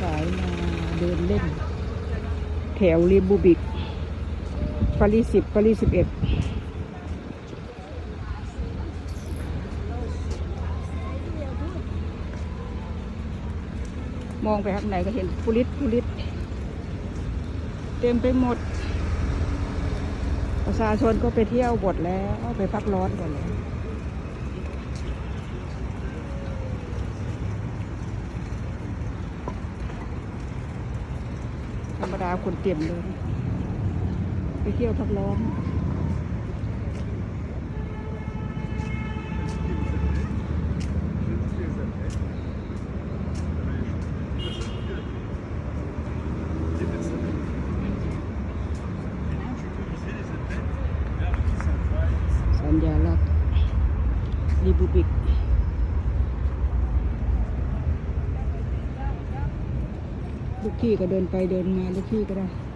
สายมาเดินเล่น แถวริบูบิกปารีสสิบปารีสสิบเอ็ดมองไปข้างไหนก็เห็นปุริตปุริตเต็มไปหมด ประชาชนก็ไปเที่ยวบดแล้ว ไปพักร้อนกันแล้ว ธรรมดาคนเต็มเลย ไปเที่ยวพักร้อนสัญญาลักษณ์รีบูบิก ลูกพี่ก็เดินไปเดินมาลูกพี่ก็ได้